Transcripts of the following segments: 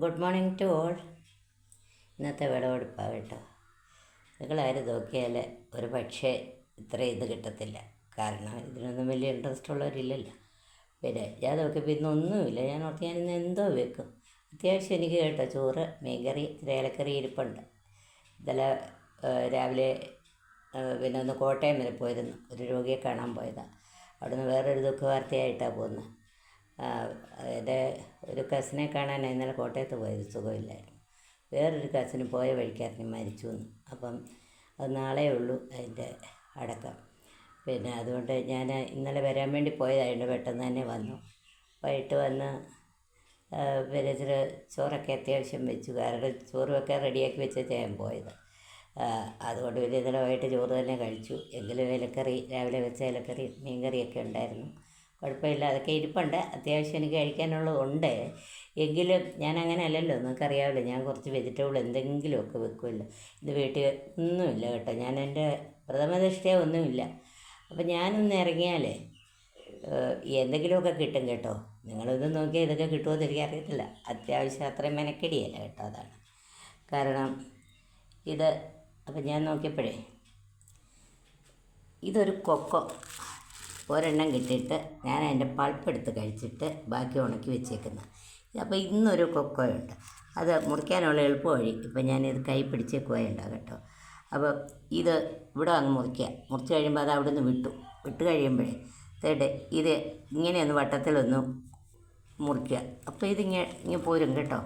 Good morning to all. ഇന്നത്തെ വിളവെടുപ്പാണ് കേട്ടോ. നിങ്ങളാരും നോക്കിയാൽ ഒരു പക്ഷേ ഇത്ര ഇത് കിട്ടത്തില്ല. കാരണം ഇതിനൊന്നും വലിയ ഇൻട്രസ്റ്റ് ഉള്ളവരില്ലല്ലോ. പിന്നെ ഞാൻ നോക്കിയപ്പോൾ ഇന്നൊന്നുമില്ല ഞാൻ ഓർത്ത് ഞാൻ ഇന്ന് എന്തോ വെക്കും. അത്യാവശ്യം എനിക്ക് കേട്ടോ ചോറ് മീൻകറി ഏലക്കറി ഇരിപ്പുണ്ട്. ഇന്നലെ രാവിലെ പിന്നെ ഒന്ന് കോട്ടയം വരെ പോയിരുന്നു. ഒരു രോഗിയെ കാണാൻ പോയതാണ് അവിടുന്ന് വേറൊരു ദുഃഖവാർത്തയായിട്ടാണ് പോകുന്നത് എന്റെ ഒരു കസിനെ കാണാൻ ഇന്നലെ കോട്ടയത്ത് പോയത് സുഖമില്ലായിരുന്നു. വേറൊരു കസിന് പോയ വഴിക്കാരന് മരിച്ചു എന്ന്. അപ്പം അത് നാളെ ഉള്ളൂ അതിന്റെ അടക്കം. പിന്നെ അതുകൊണ്ട് ഞാൻ ഇന്നലെ വരാൻ വേണ്ടി പോയതായതുകൊണ്ട് പെട്ടെന്ന് തന്നെ വന്നു. വൈകിട്ട് വന്ന് പിന്നെ ഇച്ചിരി ചോറൊക്കെ അത്യാവശ്യം വെച്ചു. കാരണം ചോറ് വെക്കാൻ റെഡിയാക്കി വെച്ചാൽ ഞാൻ പോയത്. അതുകൊണ്ട് പിന്നെ ഇന്നലെ വൈകിട്ട് ചോറ് തന്നെ കഴിച്ചു. എങ്കിലും ഇലക്കറി രാവിലെ വെച്ച ഇലക്കറി മീൻകറിയൊക്കെ ഉണ്ടായിരുന്നു. കുഴപ്പമില്ല. അതൊക്കെ ഇരിപ്പുണ്ട്. അത്യാവശ്യം എനിക്ക് കഴിക്കാനുള്ളതുണ്ട് എങ്കിലും ഞാൻ അങ്ങനെ അല്ലല്ലോ നിങ്ങൾക്കറിയാമല്ലോ ഞാൻ കുറച്ച് വെജിറ്റബിൾ എന്തെങ്കിലുമൊക്കെ വെക്കുമല്ലോ. ഇത് വീട്ടിൽ ഒന്നുമില്ല കേട്ടോ. ഞാൻ എന്റെ പ്രഥമദൃഷ്ടിയ ഒന്നുമില്ല. അപ്പം ഞാനൊന്ന് ഇറങ്ങിയാലേ എന്തെങ്കിലുമൊക്കെ കിട്ടും കേട്ടോ. നിങ്ങളിത് നോക്കിയാൽ ഇതൊക്കെ കിട്ടുമോ എന്ന് എനിക്കറിയത്തില്ല അത്യാവശ്യം അത്രയും മെനക്കെടിയല്ല കേട്ടോ അതാണ്. കാരണം ഇത് അപ്പം ഞാൻ നോക്കിയപ്പോഴേ ഇതൊരു കൊക്കോ. ഒരെണ്ണം കിട്ടിയിട്ട് ഞാൻ അതിന്റെ പൾപ്പ് എടുത്ത് കഴിച്ചിട്ട് ബാക്കി ഉണക്കി വെച്ചേക്കുന്നത് അപ്പോൾ ഇന്നൊരു കൊക്കോയുണ്ട്. അത് മുറിക്കാനുള്ള എളുപ്പ വഴി ഇപ്പം ഞാനിത് കൈ പിടിച്ച് പിടിച്ചേക്കുകയുണ്ടാകും കേട്ടോ. അപ്പോൾ ഇത് ഇവിടെ അങ്ങ് മുറിക്കുക. മുറിച്ച് കഴിയുമ്പോൾ അത് അവിടെ നിന്ന് വിട്ടു. വിട്ട് കഴിയുമ്പോഴേ തേട്ടെ ഇത് ഇങ്ങനെയൊന്ന് വട്ടത്തിലൊന്ന് മുറിക്കുക. അപ്പോൾ ഇതിങ്ങനെ ഇങ്ങനെ പോരും കേട്ടോ.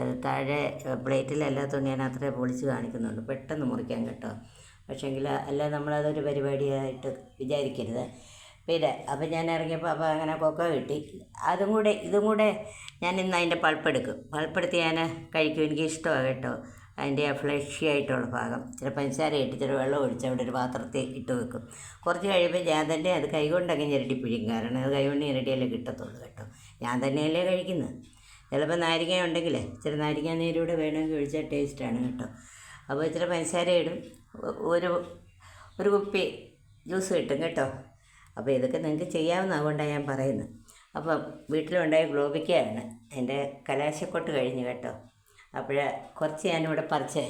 അത് താഴെ പ്ലേറ്റിലല്ലാത്തതുകൊണ്ട് ഞാൻ അത്രേ പൊളിച്ച് കാണിക്കുന്നുണ്ട് പെട്ടെന്ന് മുറിക്കാൻ കേട്ടോ. പക്ഷേങ്കിൽ അല്ല നമ്മളതൊരു പരിപാടിയായിട്ട് വിചാരിക്കരുത്. പിന്നെ അപ്പം ഞാൻ ഇറങ്ങിയപ്പോൾ അപ്പോൾ അങ്ങനെ കൊക്ക കിട്ടി. അതും കൂടെ ഇതും കൂടെ ഞാൻ ഇന്ന് അതിന്റെ പൾപ്പെടുക്കും പൾപ്പെടുത്തി ഞാൻ കഴിക്കും. എനിക്ക് ഇഷ്ടമാണ് കേട്ടോ. അതിന്റെ ഫ്ലഷി ആയിട്ടുള്ള ഭാഗം. ഇച്ചിരി പഞ്ചസാര ഇട്ട് ഇച്ചിരി വെള്ളം ഒഴിച്ച് അവിടെ ഒരു പാത്രത്തിൽ ഇട്ട് വെക്കും. കുറച്ച് കഴിയുമ്പോൾ ഞാൻ തന്നെ അത് കൈകൊണ്ടങ്ങ് ഞെരടി പിഴിയും. കാരണം അത് കൈകൊണ്ട് ഞെരടിയല്ലേ കിട്ടത്തുള്ളൂ കേട്ടോ. ഞാൻ തന്നെയല്ലേ കഴിക്കുന്നത്. ചിലപ്പോൾ നാരിക ഉണ്ടെങ്കിൽ ഇച്ചിരി നാരിക നീരൂടെ വേണമെങ്കിൽ ഒഴിച്ചാൽ ടേസ്റ്റാണ് കേട്ടോ. അപ്പോൾ ഇച്ചിരി പഞ്ചസാര ഇടും. ഒരു ഒരു കുപ്പി ജ്യൂസ് കിട്ടും കേട്ടോ. അപ്പോൾ ഇതൊക്കെ നിങ്ങൾക്ക് ചെയ്യാവുന്നതുകൊണ്ടാണ് ഞാൻ പറയുന്നത് അപ്പം വീട്ടിലുണ്ടായ ഗ്ലോബിക്കയാണ്. എന്റെ കലാശക്കൊട്ട് കഴിഞ്ഞ് കേട്ടോ. അപ്പോൾ കുറച്ച് ഞാനിവിടെ പറിച്ച്.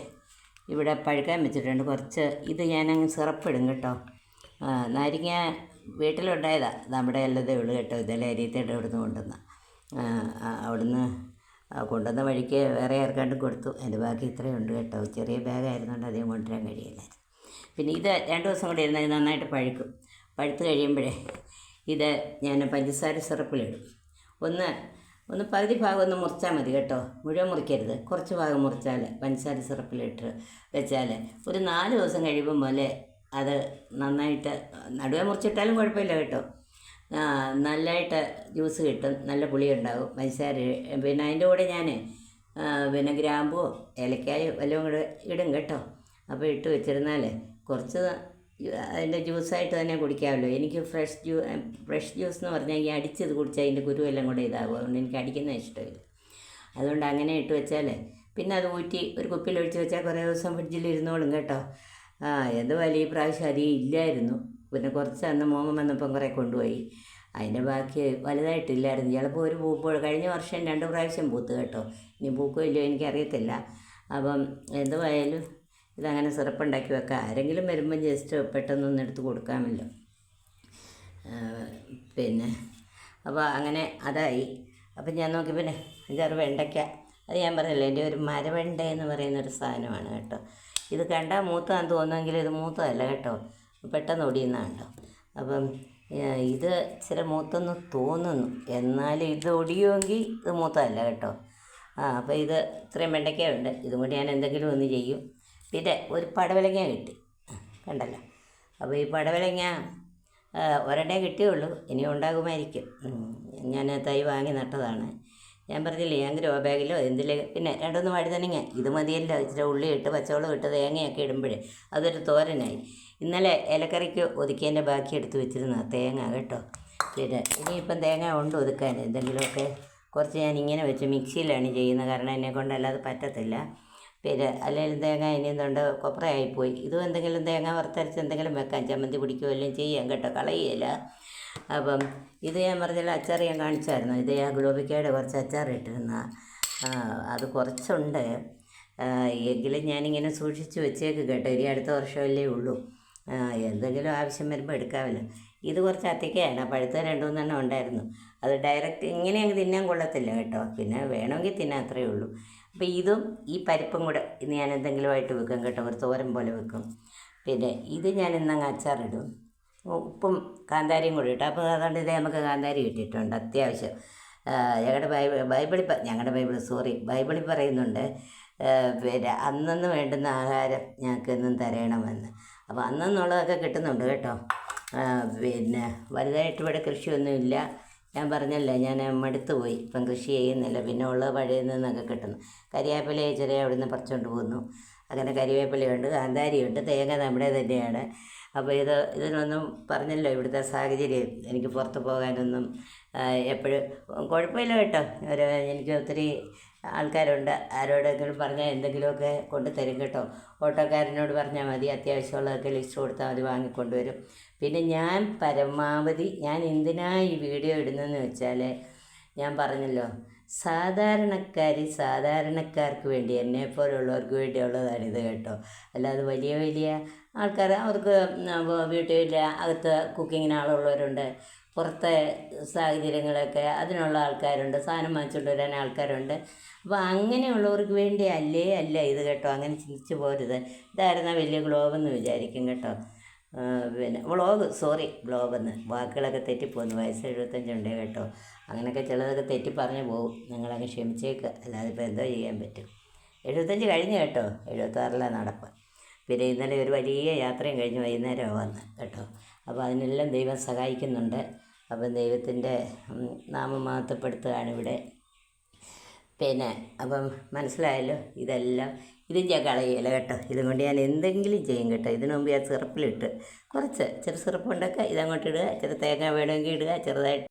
ഇവിടെ പഴുക്കാൻ വെച്ചിട്ടുണ്ട്. കുറച്ച് ഇത് ഞാനങ്ങ് സിറപ്പിടും കേട്ടോ. നാരിങ്ങ വീട്ടിലുണ്ടായതാണ് നമ്മുടെ അല്ലതേ ഉള്ളു കേട്ടോ. ഇതെല്ലാം അരിയത്തേടെ ഇവിടുന്ന് കൊണ്ടുവന്ന. അവിടുന്ന് കൊണ്ടുവന്ന വഴിക്ക് വേറെ ആർക്കാണ്ട് കൊടുത്തു. എന്റെ ബാക്കി ഇത്രയും ഉണ്ട് കേട്ടോ. ചെറിയ ബാഗായിരുന്നുകൊണ്ട് അധികം കൊണ്ടുവരാൻ കഴിയില്ലായിരുന്നു. പിന്നെ ഇത് രണ്ട് ദിവസം കൂടി ഇരുന്നാൽ നന്നായിട്ട് പഴുക്കും. പഴുത്ത് കഴിയുമ്പോഴേ ഇത് ഞാൻ പഞ്ചസാര സിറപ്പിലിടും. ഒന്ന് ഒന്ന് പകുതി ഭാഗം ഒന്ന് മുറിച്ചാൽ മതി കേട്ടോ. മുഴുവൻ മുറിക്കരുത്. കുറച്ച് ഭാഗം മുറിച്ചാൽ പഞ്ചസാര സിറപ്പിലിട്ട് വെച്ചാൽ ഒരു നാല് ദിവസം കഴിയുമ്പം പോലെ അത് നന്നായിട്ട് നടുവേ മുറിച്ചിട്ടാലും കുഴപ്പമില്ല കേട്ടോ. നല്ലതായിട്ട് ജ്യൂസ് കിട്ടും നല്ല പുളി ഉണ്ടാകും പഞ്ചസാര. പിന്നെ അതിന്റെ കൂടെ ഞാൻ പിന്നെ ഗ്രാമ്പുവോ ഏലക്കായോ വല്ലതും കൂടെ ഇടും കേട്ടോ. അപ്പോൾ ഇട്ട് വെച്ചിരുന്നാൽ കുറച്ച് അതിന്റെ ജ്യൂസായിട്ട് തന്നെ കുടിക്കാമല്ലോ. എനിക്ക് ഫ്രഷ് ജ്യൂ ഫ്രഷ് ജ്യൂസ് എന്ന് പറഞ്ഞാൽ ഈ അടിച്ചത് കുടിച്ചാൽ അതിന്റെ കുരുവെല്ലാം കൂടെ ഇതാകും. അതുകൊണ്ട് എനിക്ക് അടിക്കുന്നത് ഇഷ്ടമില്ല. അതുകൊണ്ട് അങ്ങനെ ഇട്ട് വെച്ചാൽ പിന്നെ അത് ഊറ്റി ഒരു കുപ്പിയിൽ ഒഴിച്ച് വെച്ചാൽ കുറേ ദിവസം ഫ്രിഡ്ജിൽ ഇരുന്നോളും കേട്ടോ. ആ എന്തുപോലെ ഈ പ്രാവശ്യം അധികം ഇല്ലായിരുന്നു. പിന്നെ കുറച്ച് അന്ന് മോമം വന്നപ്പം കുറേ കൊണ്ടുപോയി. അതിന്റെ ബാക്കി വലുതായിട്ടില്ലായിരുന്നു. ചിലപ്പോൾ ഒരു പൂപ്പോൾ കഴിഞ്ഞ വർഷം രണ്ട് പ്രാവശ്യം പൂത്ത് കേട്ടോ. ഇനി പൂക്കോ ഇല്ലയോ എനിക്കറിയത്തില്ല. അപ്പം എന്തുവായാലും ഇതങ്ങനെ സിറപ്പുണ്ടാക്കി വെക്കുക. ആരെങ്കിലും വരുമ്പം ജസ്റ്റ് പെട്ടെന്നൊന്ന് എടുത്ത് കൊടുക്കാമല്ലോ. പിന്നെ അപ്പോൾ അങ്ങനെ അതായി. അപ്പം ഞാൻ നോക്കി പിന്നെ അഞ്ചാറ് വെണ്ടയ്ക്ക. അത് ഞാൻ പറഞ്ഞില്ല എന്റെ ഒരു മരവെണ്ട എന്ന് പറയുന്ന ഒരു സാധനമാണ് കേട്ടോ. ഇത് കണ്ടാൽ മൂത്തതാന്ന് തോന്നുമെങ്കിൽ ഇത് മൂത്തതല്ല കേട്ടോ. പെട്ടെന്ന് ഒടിയുന്നതാണ് കേട്ടോ. അപ്പം ഇത് ചില മൂത്തെന്ന് തോന്നുന്നു. എന്നാലും ഇത് ഒടിയുമെങ്കിൽ ഇത് മൂത്തതല്ല കേട്ടോ. ആ അപ്പോൾ ഇത് ഇത്രയും വെണ്ടയ്ക്കയുണ്ട് ഇതും കൂടി ഞാൻ എന്തെങ്കിലും ഒന്ന് ചെയ്യും. പിന്നെ ഒരു പടവലങ്ങ കിട്ടി. കണ്ടല്ലോ? അപ്പോൾ ഈ പടവലങ്ങ ഒരെണ്ണേ കിട്ടിയുള്ളൂ. ഇനി ഉണ്ടാകുമായിരിക്കും. ഞാൻ തൈ വാങ്ങി നട്ടതാണ്. ഞാൻ പറഞ്ഞില്ലേ ഞാൻ ഗ്രോ ബാഗിലോ എന്തിലെ. പിന്നെ രണ്ടൊന്ന് വഴുതനങ്ങ ഇത് മതിയല്ലോ. ഇച്ചിരി ഉള്ളി ഇട്ട് പച്ചവെള്ളം ഇട്ട് തേങ്ങയൊക്കെ ഇടുമ്പോഴേ അതൊരു തോരനായി. ഇന്നലെ ഇലക്കറിക്ക് ഒതുക്കിയതിന്റെ ബാക്കി എടുത്ത് വെച്ചിരുന്ന തേങ്ങ കേട്ടോ. പിന്നെ ഇനിയിപ്പം തേങ്ങ ഉണ്ട് ഒതുക്കാൻ എന്തെങ്കിലുമൊക്കെ. കുറച്ച് ഞാൻ ഇങ്ങനെ വെച്ച് മിക്സിയിലാണ് ചെയ്യുന്നത്. കാരണം എന്നെ കൊണ്ടല്ലാതെ പറ്റത്തില്ല. പിന്നെ അല്ലെങ്കിൽ തേങ്ങ ഇനി എന്തുണ്ട് കൊപ്രയായിപ്പോയി. ഇതും എന്തെങ്കിലും തേങ്ങ വറുത്തരച്ച് എന്തെങ്കിലും വെക്കാം. ചമ്മന്തി പിടിക്കുകയോ എല്ലാം ചെയ്യാം കേട്ടോ കളയുകയില്ല. അപ്പം ഇത് ഞാൻ പറഞ്ഞില്ല അച്ചാർ ഞാൻ കാണിച്ചായിരുന്നു. ഇത് ഞാൻ ഗ്ലോബിക്കയുടെ കുറച്ച് അച്ചാർ ഇട്ടിരുന്ന അത് കുറച്ചുണ്ട്. എങ്കിലും ഞാനിങ്ങനെ സൂക്ഷിച്ച് വെച്ചേക്ക് കേട്ടോ. ഇനി അടുത്ത വർഷമല്ലേ ഉള്ളൂ. എന്തെങ്കിലും ആവശ്യം വരുമ്പോൾ എടുക്കാമല്ലോ. ഇത് കുറച്ച് അത്തിക്കയാണ്. പഴുത്ത രണ്ടു മൂന്നെണ്ണം ഉണ്ടായിരുന്നു. അത് ഡയറക്റ്റ് ഇങ്ങനെ അങ്ങ് തിന്നാൻ കൊള്ളത്തില്ല കേട്ടോ. പിന്നെ വേണമെങ്കിൽ തിന്നാൻ അത്രയേ ഉള്ളൂ. അപ്പോൾ ഇതും ഈ പരിപ്പും കൂടെ ഇന്ന് ഞാൻ എന്തെങ്കിലുമായിട്ട് വെക്കും കേട്ടോ. ഒരു തോരൻ പോലെ വെക്കും. പിന്നെ ഇത് ഞാൻ ഇന്നങ്ങ് അച്ചാറിടും. ഉപ്പും കാന്താരിയും കൂടി ഇട്ടു. അപ്പോൾ അതുകൊണ്ട് ഇതേ നമുക്ക് കാന്താരി കിട്ടിയിട്ടുണ്ട്. അത്യാവശ്യം. ഞങ്ങളുടെ ബൈബിൾ ബൈബിളിൽ ഞങ്ങളുടെ ബൈബിൾ സോറി ബൈബിളിൽ പറയുന്നുണ്ട്. പിന്നെ അന്നന്ന് വേണ്ടുന്ന ആഹാരം ഞങ്ങൾക്ക് എന്നും തരണമെന്ന്. അപ്പോൾ അന്നെന്നുള്ളതൊക്കെ കിട്ടുന്നുണ്ട് കേട്ടോ. പിന്നെ വലുതായിട്ട് ഇവിടെ കൃഷിയൊന്നുമില്ല. ഞാൻ പറഞ്ഞല്ലേ ഞാൻ മടുത്തു പോയി. ഇപ്പം കൃഷി ചെയ്യുന്നില്ല. പിന്നെ ഉള്ളത് പഴയ നിന്നൊക്കെ കിട്ടുന്നു. കരിവേപ്പില ചെറിയ അവിടെ നിന്ന് പറിച്ചുകൊണ്ട് പോകുന്നു അങ്ങനെ കരിവേപ്പിലയുണ്ട് കാന്താരിയുണ്ട് തേങ്ങ നമ്മുടെ തന്നെയാണ്. അപ്പോൾ ഇത് ഇതിനൊന്നും പറഞ്ഞല്ലോ ഇവിടുത്തെ സാഹചര്യം. എനിക്ക് പുറത്ത് പോകാനൊന്നും എപ്പോഴും കുഴപ്പമില്ല കേട്ടോ. ഒരു എനിക്ക് ഒത്തിരി ആൾക്കാരുണ്ട്. ആരോടെങ്കിലും പറഞ്ഞാൽ എന്തെങ്കിലുമൊക്കെ കൊണ്ട് തരും കേട്ടോ. ഓട്ടോക്കാരനോട് പറഞ്ഞാൽ മതി. അത്യാവശ്യമുള്ളതൊക്കെ ലിസ്റ്റ് കൊടുത്താൽ മതി വാങ്ങിക്കൊണ്ടുവരും. പിന്നെ ഞാൻ പരമാവധി ഞാൻ എന്തിനാ ഈ വീഡിയോ ഇടുന്നതെന്ന് വെച്ചാൽ ഞാൻ പറഞ്ഞല്ലോ. സാധാരണക്കാർ സാധാരണക്കാർക്ക് വേണ്ടി എന്നെ പോലുള്ളവർക്ക് ഇത് കേട്ടോ. അല്ലാതെ വലിയ വലിയ ആൾക്കാർ അവർക്ക് വീട്ടിൽ അകത്ത് കുക്കിങ്ങിന് ആളുള്ളവരുണ്ട് പുറത്തെ സാഹചര്യങ്ങളൊക്കെ അതിനുള്ള ആൾക്കാരുണ്ട് സാധനം വാങ്ങിച്ചുകൊണ്ട് വരാൻ ആൾക്കാരുണ്ട്. അപ്പോൾ അങ്ങനെയുള്ളവർക്ക് വേണ്ടി അല്ലേ അല്ല ഇത് കേട്ടോ അങ്ങനെ ചിന്തിച്ച് പോരുത്. ഇതായിരുന്ന വലിയ ഗ്ലോബെന്ന് വിചാരിക്കും കേട്ടോ. പിന്നെ വ്ളോഗ് സോറി ഗ്ലോബെന്ന് വാക്കുകളൊക്കെ തെറ്റിപ്പോകുന്നു വയസ്സ് എഴുപത്തഞ്ചുണ്ട് കേട്ടോ. അങ്ങനെയൊക്കെ ചിലതൊക്കെ തെറ്റി പറഞ്ഞു പോകും. നിങ്ങളങ്ങ് ക്ഷമിച്ചേക്ക് അല്ലാതെ ഇപ്പോൾ എന്തോ ചെയ്യാൻ പറ്റും. എഴുപത്തഞ്ച് കഴിഞ്ഞ് കേട്ടോ എഴുപത്താറിലാണ് നടപ്പ്. പിന്നെ ഇന്നലെ ഒരു വലിയ യാത്രയും കഴിഞ്ഞ് വൈകുന്നേരം വന്ന് കേട്ടോ. അപ്പോൾ അതിനെല്ലാം ദൈവം സഹായിക്കുന്നുണ്ട്. അപ്പം ദൈവത്തിന്റെ നാമം മഹത്വപ്പെടുത്തുകയാണ് ഇവിടെ. പിന്നെ അപ്പം മനസ്സിലായല്ലോ? ഇതെല്ലാം ഇതും ഞാൻ കളയില്ല കേട്ടോ. ഇതും കൊണ്ട് ഞാൻ എന്തെങ്കിലും ചെയ്യും കേട്ടോ. ഇതിനു മുമ്പ് ഞാൻ സിറപ്പിലിട്ട് കുറച്ച് ചെറു സിറപ്പ് ഉണ്ടാക്കുക ഇതങ്ങോട്ട് ഇടുക ചെറു തേങ്ങ വേണമെങ്കിൽ ഇടുക ചെറുതായിട്ട്